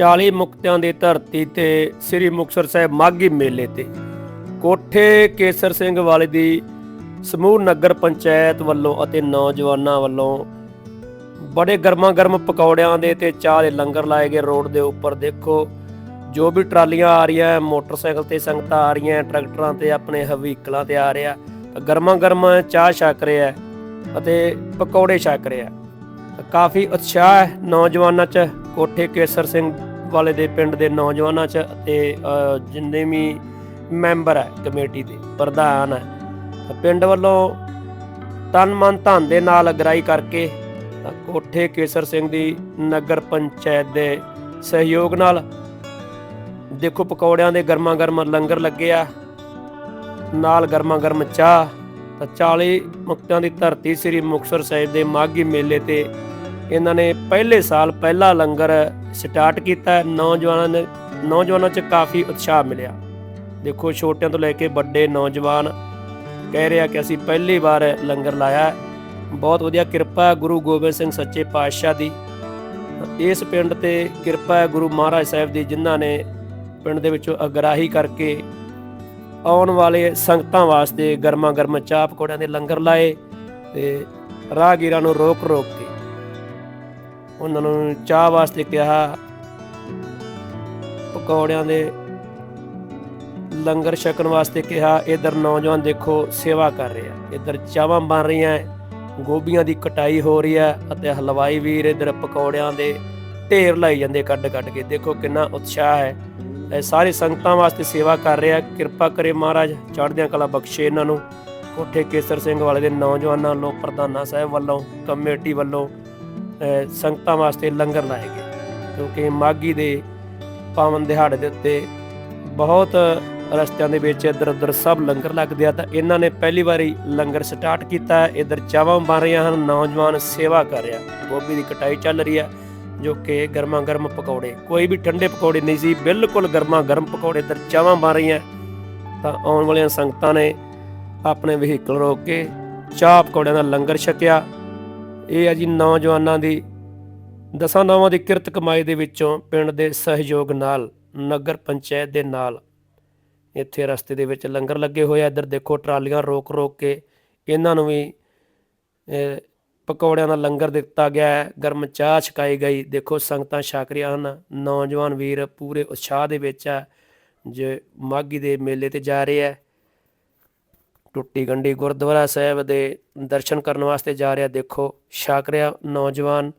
40 ਮੁਕਤਿਆਂ ਦੀ ਧਰਤੀ ਤੇ ਸ੍ਰੀ ਮੁਕਤਸਰ ਸਾਹਿਬ ਮਾਘੀ ਮੇਲੇ ਤੇ। ਕੋਠੇ ਕੇਸਰ ਸਿੰਘ ਵਾਲੇ ਦੀ ਸਮੂਹ ਨਗਰ ਪੰਚਾਇਤ ਵੱਲੋਂ ਅਤੇ ਨੌਜਵਾਨਾਂ ਵੱਲੋਂ ਬੜੇ ਗਰਮਾ ਗਰਮ ਪਕੌੜਿਆਂ ਦੇ ਤੇ ਚਾਹ ਦੇ ਲੰਗਰ ਲਾਏ ਗਏ। ਰੋਡ ਦੇ ਉੱਪਰ ਦੇਖੋ, ਜੋ ਵੀ ਟਰਾਲੀਆਂ ਆ ਰਹੀਆਂ, ਮੋਟਰਸਾਈਕਲ ਤੇ ਸੰਗਤਾਂ ਆ ਰਹੀਆਂ, ਟਰੈਕਟਰਾਂ ਤੇ ਆਪਣੇ ਹਵੀਕਲਾਂ ਤੇ ਆ ਰਿਹਾ। ਗਰਮਾ ਗਰਮ ਚਾਹ ਛਕ ਰਿਹਾ ਅਤੇ ਪਕੌੜੇ ਛਕ ਰਿਹਾ ਕਾਫੀ ਉਤਸ਼ਾਹ ਹੈ ਨੌਜਵਾਨਾਂ 'ਚ। ਕੋਠੇ ਕੇਸਰ ਸਿੰਘ ਵਾਲੇ ਦੇ ਪਿੰਡ ਦੇ ਨੌਜਵਾਨਾਂ 'ਚ ਅਤੇ ਜਿੰਨੇ ਵੀ ਮੈਂਬਰ ਹੈ ਕਮੇਟੀ ਦੇ, ਪ੍ਰਧਾਨ ਹੈ ਪਿੰਡ ਵੱਲੋਂ ਤਨ ਮਨ ਧਨ ਦੇ ਨਾਲ ਅਗਰਾਈ ਕਰਕੇ ਕੋਠੇ ਕੇਸਰ ਸਿੰਘ ਦੀ ਨਗਰ ਪੰਚਾਇਤ ਦੇ ਸਹਿਯੋਗ ਨਾਲ ਦੇਖੋ ਪਕੌੜਿਆਂ ਦੇ ਗਰਮਾ ਗਰਮ ਲੰਗਰ ਲੱਗੇ ਆ, ਨਾਲ ਗਰਮਾ ਗਰਮ ਚਾਹ, ਤਾਂ 40 ਮੁਕਤਿਆਂ ਦੀ ਧਰਤੀ ਸ੍ਰੀ ਮੁਕਤਸਰ ਸਾਹਿਬ ਦੇ ਮਾਘੀ ਮੇਲੇ ਤੇ ਇਹਨਾਂ ਨੇ ਪਹਿਲੇ ਸਾਲ ਪਹਿਲਾ ਲੰਗਰ ਸਟਾਰਟ ਕੀਤਾ, ਨੌਜਵਾਨਾਂ ਨੇ, ਨੌਜਵਾਨਾਂ 'ਚ ਕਾਫੀ ਉਤਸ਼ਾਹ ਮਿਲਿਆ। ਦੇਖੋ, ਛੋਟਿਆਂ ਤੋਂ ਲੈ ਕੇ ਵੱਡੇ ਨੌਜਵਾਨ ਕਹਿ ਰਿਹਾ ਕਿ ਅਸੀਂ ਪਹਿਲੀ ਵਾਰ ਲੰਗਰ ਲਾਇਆ। ਬਹੁਤ ਵਧੀਆ ਕਿਰਪਾ ਗੁਰੂ ਗੋਬਿੰਦ ਸਿੰਘ ਸੱਚੇ ਪਾਤਸ਼ਾਹ ਦੀ। ਇਸ ਪਿੰਡ ਤੇ ਕਿਰਪਾ ਹੈ ਗੁਰੂ ਮਹਾਰਾਜ ਸਾਹਿਬ ਦੀ, ਜਿਨ੍ਹਾਂ ਨੇ ਪਿੰਡ ਦੇ ਵਿੱਚੋਂ ਅਗਰਾਹੀ ਕਰਕੇ ਆਉਣ ਵਾਲੇ ਸੰਗਤਾਂ ਵਾਸਤੇ ਗਰਮਾ ਗਰਮ ਚਾਹ ਪਕੌੜਿਆਂ ਦੇ ਲੰਗਰ ਲਾਏ ਤੇ ਰਾਹਗੀਰਾਂ ਨੂੰ ਰੋਕ ਰੋਕ ਕੇ ਉਹਨਾਂ ਨੂੰ ਚਾਹ ਵਾਸਤੇ ਕਿਹਾ। ਪਕੌੜਿਆਂ ਦੇ ਲੰਗਰ ਛਕਣ ਵਾਸਤੇ ਕਿਹਾ, ਇਧਰ ਨੌਜਵਾਨ ਦੇਖੋ, ਸੇਵਾ ਕਰ ਰਿਹਾ। ਆ ਇਧਰ ਚਾਵਾਂ ਬਣ ਰਹੀਆਂ ਗੋਭੀਆਂ ਦੀ ਕਟਾਈ ਹੋ ਰਹੀ ਹੈ ਅਤੇ ਹਲਵਾਈ ਵੀਰ ਇਧਰ ਪਕੌੜਿਆਂ ਦੇ ਢੇਰ ਲਾਈ ਜਾਂਦੇ ਕੱਢ ਕੱਢ ਕੇ। ਦੇਖੋ ਕਿੰਨਾ ਉਤਸ਼ਾਹ ਹੈ। ਇਹ ਸਾਰੇ ਸੰਗਤਾਂ ਵਾਸਤੇ ਸੇਵਾ ਕਰ ਰਿਹਾ। ਕਿਰਪਾ ਕਰੇ ਮਹਾਰਾਜ, ਚੜ੍ਹਦਿਆਂ ਕਲਾ ਬਖਸ਼ੇ ਇਹਨਾਂ ਨੂੰ। ਕੋਠੇ ਕੇਸਰ ਸਿੰਘ ਵਾਲੇ ਦੇ ਨੌਜਵਾਨਾਂ ਵੱਲੋਂ, ਪ੍ਰਧਾਨਾ ਸਾਹਿਬ ਵੱਲੋਂ, ਕਮੇਟੀ ਵੱਲੋਂ ਸੰਗਤਾਂ ਵਾਸਤੇ ਲੰਗਰ ਲਾਏ ਗਏ। ਕਿਉਂਕਿ ਮਾਗੀ ਦੇ ਪਾਵਨ ਦਿਹਾੜੇ ਦੇ ਉੱਤੇ ਬਹੁਤ ਰਸਤਿਆਂ ਦੇ ਵਿੱਚ ਇੱਧਰ ਉੱਧਰ ਸਭ ਲੰਗਰ ਲੱਗਦੇ ਆ, ਤਾਂ ਇਹਨਾਂ ਨੇ ਪਹਿਲੀ ਵਾਰੀ ਲੰਗਰ ਸਟਾਰਟ ਕੀਤਾ। ਹੈ। ਇੱਧਰ ਚਾਵਾਂ ਬਣ ਰਹੀਆਂ ਹਨ, ਨੌਜਵਾਨ ਸੇਵਾ ਕਰ ਰਿਹਾ। ਗੋਭੀ ਦੀ ਕਟਾਈ ਚੱਲ ਰਹੀ ਹੈ ਜੋ ਕਿ ਗਰਮਾ ਗਰਮ ਪਕੌੜੇ, ਕੋਈ ਵੀ ਠੰਡੇ ਪਕੌੜੇ ਨਹੀਂ ਸੀ, ਬਿਲਕੁਲ ਗਰਮਾ ਗਰਮ ਪਕੌੜੇ ਇੱਧਰ ਚਾਵਾਂ ਬਣ ਰਹੀਆਂ। ਤਾਂ ਆਉਣ ਵਾਲੀਆਂ ਸੰਗਤਾਂ ਨੇ ਆਪਣੇ ਵਹੀਕਲ ਰੋਕ ਕੇ ਚਾਹ ਪਕੌੜਿਆਂ ਦਾ ਲੰਗਰ ਛਕਿਆ। ਇਹ ਆ ਜੀ ਨੌਜਵਾਨਾਂ ਦੀ ਦਸਾਂ ਨੌਵਾਂ ਦੀ ਕਿਰਤ ਕਮਾਈ ਦੇ ਵਿੱਚੋਂ ਪਿੰਡ ਦੇ ਸਹਿਯੋਗ ਨਾਲ, ਨਗਰ ਪੰਚਾਇਤ ਦੇ ਨਾਲ। ਇੱਥੇ ਰਸਤੇ ਦੇ ਵਿੱਚ ਲੰਗਰ ਲੱਗੇ ਹੋਏ ਆ, ਇੱਧਰ ਦੇਖੋ ਟਰਾਲੀਆਂ ਰੋਕ ਰੋਕ ਕੇ ਇਹਨਾਂ ਨੂੰ ਵੀ ਪਕੌੜਿਆਂ ਦਾ ਲੰਗਰ ਦਿੱਤਾ ਗਿਆ ਹੈ। ਗਰਮ ਚਾਹ ਛਕਾਈ ਗਈ। ਦੇਖੋ ਸੰਗਤਾਂ ਛਕ ਰਹੀਆਂ ਹਨ। ਨੌਜਵਾਨ ਵੀਰ ਪੂਰੇ ਉਤਸ਼ਾਹ ਦੇ ਵਿੱਚ ਆ। ਜੇ ਮਾਘੀ ਦੇ ਮੇਲੇ ਤੇ ਜਾ ਰਹੇ ਆ। ਟੁੱਟੀ ਗੰਢੀ ਗੁਰਦੁਆਰਾ ਸਾਹਿਬ ਦੇ ਦਰਸ਼ਨ ਕਰਨ ਵਾਸਤੇ ਜਾ ਰਿਹਾ ਦੇਖੋ ਛਾਕ ਰਿਹਾ ਨੌਜਵਾਨ